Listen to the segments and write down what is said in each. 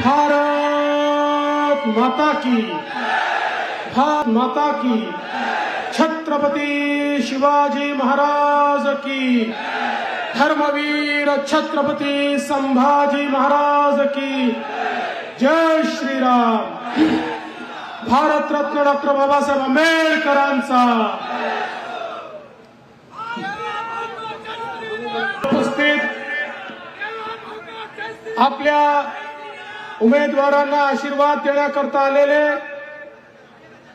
भारत माता की। भारत माता की। छत्रपती शिवाजी महाराज की। धर्मवीर छत्रपती संभाजी महाराज की। जय श्रीराम। भारतरत्न डॉक्टर बाबासाहेब आंबेडकरांचा। उपस्थित आपल्या उमेदवारांना आशीर्वाद देण्याकरता आलेले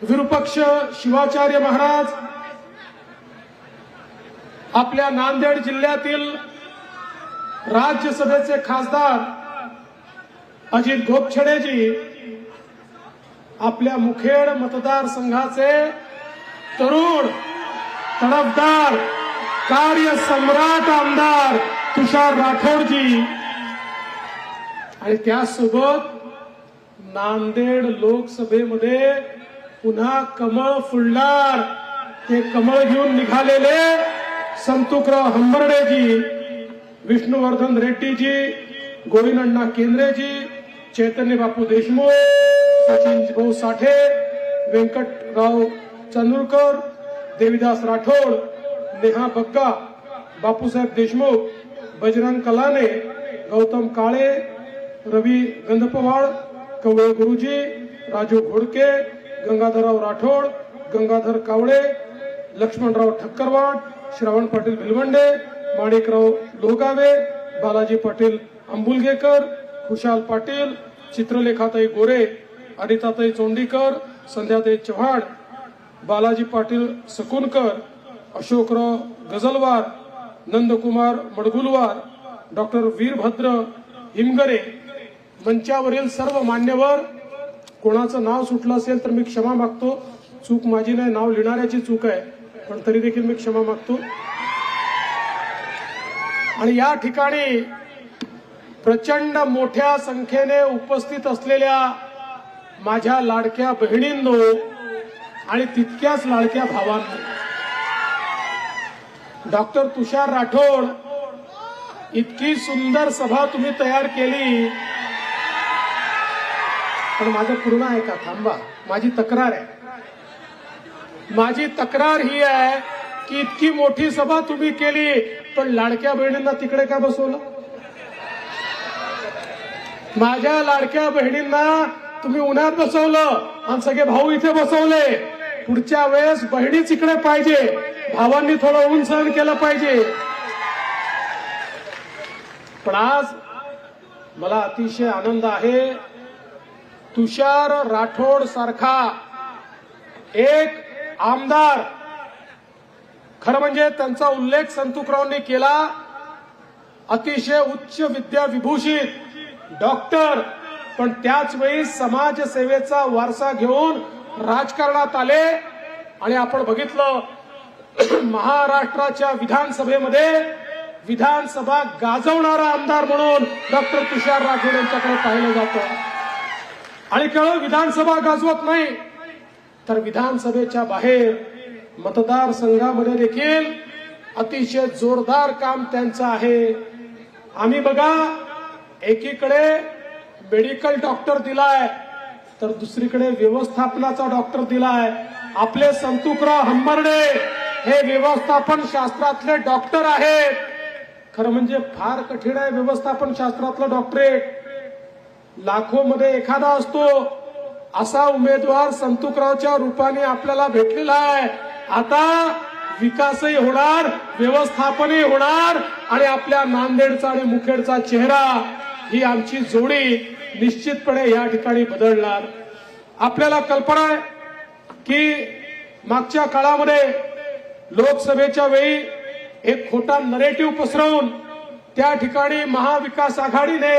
विरुपक्ष शिवाचार्य महाराज आपल्या नांदेड जिल्ह्यातील राज्यसभेचे खासदार अजित गोपछडेजी आपल्या मुखेड मतदारसंघाचे तरुण तडफदार कार्य सम्राट आमदार तुषार राठोडजी. आणि त्यासोबत नांदेड लोकसभेमध्ये पुन्हा कमळ फुलणार. ते कमळ घेऊन निघालेले संतुकराव हंबर्डेजी विष्णुवर्धन रेड्डीजी गोविंदण्णा केंद्रेजी चैतन्य बापू देशमुख सचिन भाऊ साठे व्यंकटराव चंद्रकर देविदास राठोड नेहा बक्का बापूसाहेब देशमुख बजरंग कलाने गौतम काळे रवी गंधपवाळ कवळे गुरुजी राजू घोडके गंगाधरराव राठोड गंगाधर कावळे लक्ष्मणराव ठक्करवाड श्रावण पाटील भिलवंडे माणिकराव लोगावे बालाजी पाटील आंबुलगेकर खुशाल पाटील चित्रलेखाताई गोरे अनिताताई चोंडीकर संध्याताई चव्हाण बालाजी पाटील सकुनकर अशोकराव गझलवार नंदकुमार मडगुलवार डॉक्टर वीरभद्र हिमगरे मंचावरील सर्व मान्यवर कोणाचं नाव सुटलं असेल तर मी क्षमा मागतो. चूक माझी नाही नाव लिहिणाऱ्याची चूक आहे पण तरी देखील मी क्षमा मागतो. आणि या ठिकाणी प्रचंड मोठ्या संख्येने उपस्थित असलेल्या माझ्या लाडक्या बहिणींनो आणि तितक्याच लाडक्या भावांनो डॉक्टर तुषार राठोड इतकी सुंदर सभा तुम्ही तयार केली. पण माझं पूर्ण आहे का? थांबा. माझी तक्रार आहे. माझी तक्रार ही आहे की इतकी मोठी सभा तुम्ही केली पण लाडक्या बहिणींना तिकडे का बसवलं? माझ्या लाडक्या बहिणींना तुम्ही उन्हात बसवलं आणि सगळे भाऊ इथे बसवले. पुढच्या वेळेस बहिणीच इकडे पाहिजे. भावांनी थोडं ऊन सहन केलं पाहिजे. पण आज मला अतिशय आनंद आहे तुषार राठोड सारखा एक आमदार. खरं म्हणजे त्यांचा उल्लेख संतुकरावांनी केला. अतिशय उच्च विद्या विभूषित डॉक्टर. पण त्याच वेळी समाजसेवेचा वारसा घेऊन राजकारणात आले. आणि आपण बघितलं महाराष्ट्राच्या विधानसभेमध्ये विधानसभा गाजवणारा आमदार म्हणून डॉक्टर तुषार राठोड यांच्याकडे पाहिलं जातं. आणि केवळ विधानसभा गाजवत नाही तर विधानसभेच्या बाहेर मतदारसंघामध्ये देखील अतिशय जोरदार काम त्यांचं आहे. आम्ही बघा एकीकडे मेडिकल डॉक्टर दिलाय तर दुसरीकडे व्यवस्थापनाचा डॉक्टर दिलाय. आपले संतुकराव हंबर्डे हे व्यवस्थापन शास्त्रातले डॉक्टर आहेत. खरं म्हणजे फार कठीण आहे व्यवस्थापन शास्त्रातलं डॉक्टरेट लाखो मध्ये एखादा असतो असा उमेदवार संतुकरावच्या रूपाने आपल्याला भेटलेला आहे. आता विकासही होणार व्यवस्थापनही होणार आणि आपल्या नांदेडचा आणि मुखेडचा चेहरा ही आमची जोडी निश्चितपणे या ठिकाणी बदलणार. आपल्याला कल्पना आहे की मागच्या काळामध्ये लोकसभेच्या वेळी एक खोटा नरेटिव्ह पसरवून त्या ठिकाणी महाविकास आघाडीने